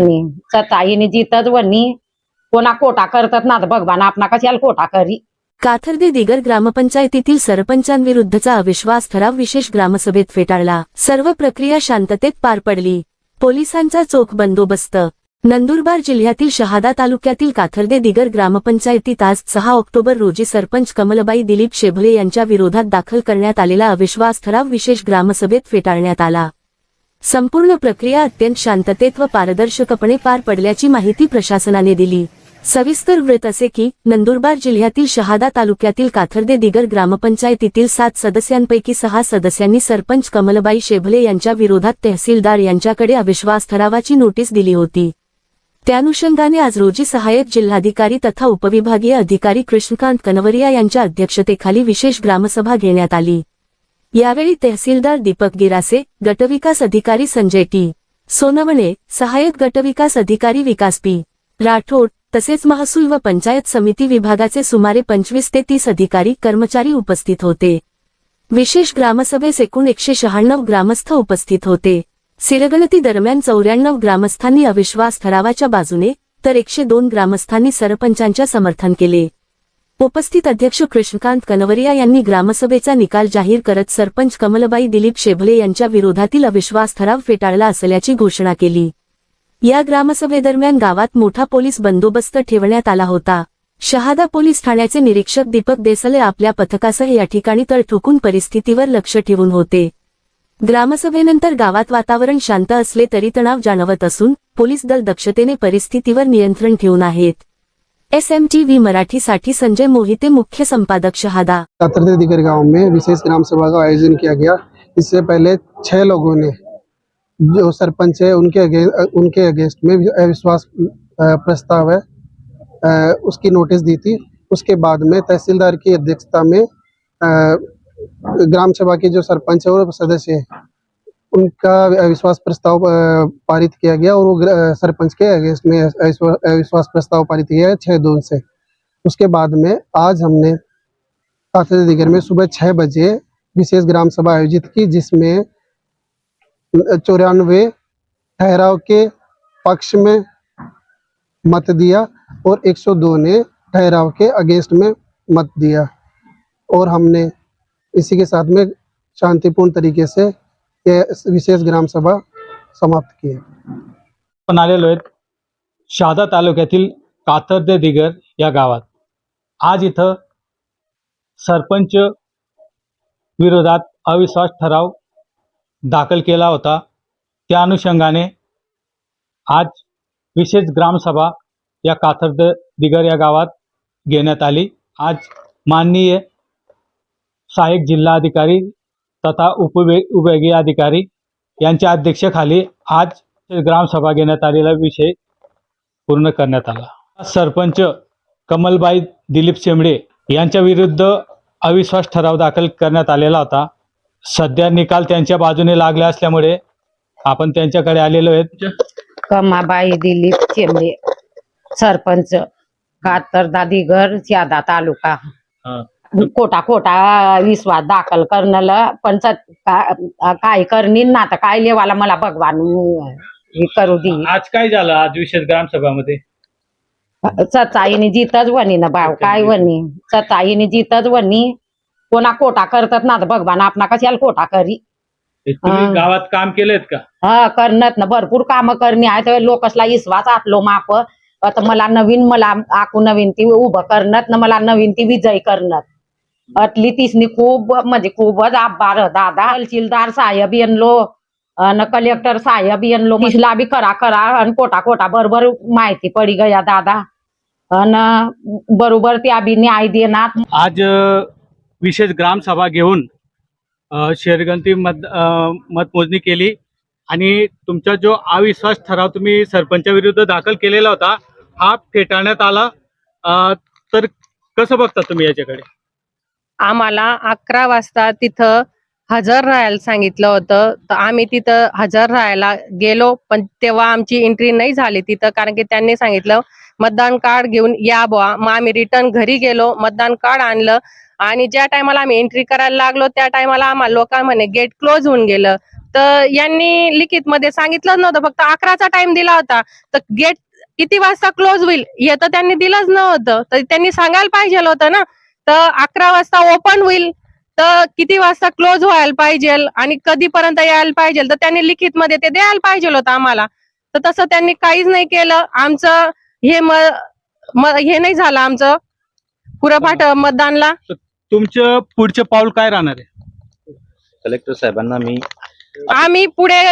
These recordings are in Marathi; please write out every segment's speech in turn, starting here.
वनी सताईने जितच वनी कोणा कोटा करतात ना भगवान आपणा कशाला कोटा करी? काथर्दे दिगर ग्रामपंचायतीतील सरपंचांविरुद्धचा अविश्वास ठराव विशेष ग्रामसभेत फेटाळला. सर्व प्रक्रिया शांततेत पार पडली. पोलिसांचा चोख बंदोबस्त. नंदुरबार जिल्ह्यातील शहादा तालुक्यातील काथर्दे दिगर ग्रामपंचायतीत आज सहा ऑक्टोबर रोजी सरपंच कमलबाई दिलीप शेभले यांच्या विरोधात दाखल करण्यात आलेला अविश्वास ठराव विशेष ग्रामसभेत फेटाळण्यात आला. संपूर्ण प्रक्रिया अत्यंत शांततेत व पारदर्शकपणे पार पडल्याची माहिती प्रशासनाने दिली. सविस्तर वृत्त असे की नंदुरबार जिल्ह्यातील शहादा तालुक्यातील काथर्दे दिगर ग्रामपंचायतीतील सात सदस्यांपैकी सहा सदस्यांनी सरपंच कमलबाई शेभले यांच्या विरोधात तहसीलदार यांच्याकडे अविश्वास ठरावाची नोटीस दिली होती. त्यानुषंगाने आज रोजी सहाय्यक जिल्हाधिकारी तथा उपविभागीय अधिकारी कृष्णकांत कनवरिया यांच्या अध्यक्षतेखाली विशेष ग्रामसभा घेण्यात आली. यावेळी तहसीलदार दीपक गिरासे गटविकास अधिकारी संजय टी. सोनवणे सहाय्यक गटविकास अधिकारी विकास पी. राठोड तसेच महसूल व पंचायत समिती विभागाचे सुमारे पंचवीस ते तीस अधिकारी कर्मचारी उपस्थित होते. विशेष ग्रामसभेस एकूण एकशे शहाण्णव ग्रामस्थ उपस्थित होते. सिरगणती दरम्यान चौऱ्याण्णव ग्रामस्थांनी अविश्वास ठरावाच्या बाजूने तर एकशे दोन ग्रामस्थांनी सरपंचांच्या समर्थन केले. उपस्थित अध्यक्ष कृष्णकांत कनवरिया यांनी ग्रामसभेचा निकाल जाहीर करत सरपंच कमलबाई दिलीप शेभले यांच्या विरोधातील अविश्वास ठराव फेटाळला असल्याची घोषणा केली. या ग्रामसभेदरम्यान गावात मोठा पोलीस बंदोबस्त ठेवण्यात आला होता. शहादा पोलीस ठाण्याचे निरीक्षक दीपक देसले आपल्या पथकासह या ठिकाणी तळ ठोकून परिस्थितीवर लक्ष ठेवून होते. ग्रामसभेनंतर गावात वातावरण शांत असले तरी तणाव जाणवत असून पोलीस दल दक्षतेने परिस्थितीवर नियंत्रण ठेवून आहेत. एस एम टी व्ही मराठीसाठी संजय मोहिते मुख्य संपादक शहादा. दिगर गाँव में विशेष ग्राम सभा का आयोजन किया गया। इससे पहले छह लोगों ने, जो सरपंच है, उनके अगे- उनके अगेंस्ट में अविश्वास प्रस्ताव है उसकी नोटिस दी थी। उसके बाद में तहसीलदार की अध्यक्षता में ग्राम सभा के जो सरपंच है और सदस्य है उनका अविश्वास प्रस्ताव पारित किया गया और वो सरपंच के अगेंस्ट में अविश्वास प्रस्ताव पारित किया गया छह दोन से। उसके बाद में आज हमने दिगर में सुबह छह बजे विशेष ग्राम सभा आयोजित की, जिसमें चौरानवे ठहराव के पक्ष में मत दिया और 102 ने ठहराव के अगेंस्ट में मत दिया। और हमने इसी के साथ में शांतिपूर्ण तरीके से ये विशेष ग्राम सभा समाप्त की है। आलेलो आहेत शहादा तालुक्यातील कातर्दे दिगर या गावात. आज इथं सरपंच विरोधात अविश्वास ठराव दाखल केला होता. त्या अनुषंगाने आज विशेष ग्रामसभा या कातर्द दिगर या गावात घेण्यात आली. आज माननीय सहाय्यक जिल्हाधिकारी तथा उपवे विभागीय अधिकारी यांच्या अध्यक्षेखाली आज ग्रामसभा घेण्यात आलेला विषय पूर्ण करण्यात आला. सरपंच कमलबाई दिलीप शेंबडे यांच्या विरुद्ध अविश्वास ठराव दाखल करण्यात आलेला होता. सध्या निकाल त्यांच्या बाजूने लागला असल्यामुळे आपण त्यांच्याकडे आलेलो आहेत. कमाबाई दिलीप चेंबे सरपंच कातर दादीगर श्यादा तालुका. कोटा कोटा विश्वास दाखल करण्याला पण काय करणी ना तर काय लेवाला मला भगवान हे करू दे. आज काय झालं? आज विशेष ग्रामसभामध्ये? सताईने जितच वनी ना भाव काय वनी सताईने जितच वनी कोणा कोटा करतात ना तर भगवान आपणा कशाला कोटा करी? तुम्ही. गावात काम केलेत का? हा करण्यात ना भरपूर काम करणे आहे लोकसला विश्वास आटलो माप आता मला नवीन मला आकू नवीन ती उभं करण्यात ना मला नवीन ती विजय करण्यात. अटली तिसनी खूप म्हणजे खूपच आभार. दादा तहसीलदार साहेब येणलो अन कलेक्टर साहेब येणलो तिसला बी करा करा आणि कोटा कोटा बरोबर माहिती पडी गया दादा. अन बरोबर त्या बी न्याय देणार. आज अ, विशेष ग्रामसभा घेऊन अ, शेरगंती मत अ, मतमोजणी केली. आणि तुमचा जो अविश्वास ठराव तुम्ही सरपंचाविरुद्ध दाखल केलेला होता हा फेटाळण्यात आला. अ, तर कसं बघता तुम्ही याच्याकडे? आम्हाला अकरा वाजता तिथं हजर राहायला सांगितलं होतं. तर आम्ही तिथं हजर राहायला गेलो पण तेव्हा आमची एंट्री नाही झाली तिथं कारण की त्यांनी सांगितलं मतदान कार्ड घेऊन या बुवा. मग आम्ही रिटर्न घरी गेलो मतदान कार्ड आणलं. आणि ज्या टायमाला आम्ही एंट्री करायला लागलो त्या टायमाला आम्हाला लोकां म्हणे गेट क्लोज होऊन गेलं. तर यांनी लिखित मध्ये सांगितलं नव्हतं फक्त अकराचा टाइम दिला होता. तर गेट किती वाजता क्लोज होईल हे तर त्यांनी दिलंच नव्हतं. तर त्यांनी सांगायला पाहिजे होतं ना. तर अकरा वाजता ओपन होईल. तर किती वाजता क्लोज व्हायला पाहिजे आणि कधीपर्यंत यायला पाहिजे? तर त्यांनी लिखित मध्ये ते द्यायला पाहिजे होतं आम्हाला. तर तसं त्यांनी काहीच नाही केलं. आमचं हे म म- हे नाही झालं आमचं पुरपाठ मतदानला. तुमचं पुढचं पाऊल काय राहणार आहे? कलेक्टर साहेबांना मी आम्ही पुढे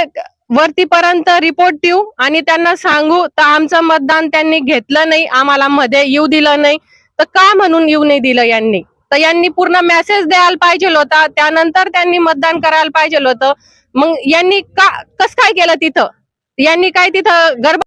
वरतीपर्यंत रिपोर्ट देऊ आणि त्यांना सांगू तर आमचं मतदान त्यांनी घेतलं नाही आम्हाला मध्ये येऊ दिलं नाही. तर का म्हणून येऊ नाही दिलं यांनी? तर यांनी पूर्ण मेसेज द्यायला पाहिजे होता. त्यानंतर त्यांनी मतदान करायला पाहिजे होतं. मग यांनी का कस काय केलं तिथं? यांनी काय तिथं गर्भ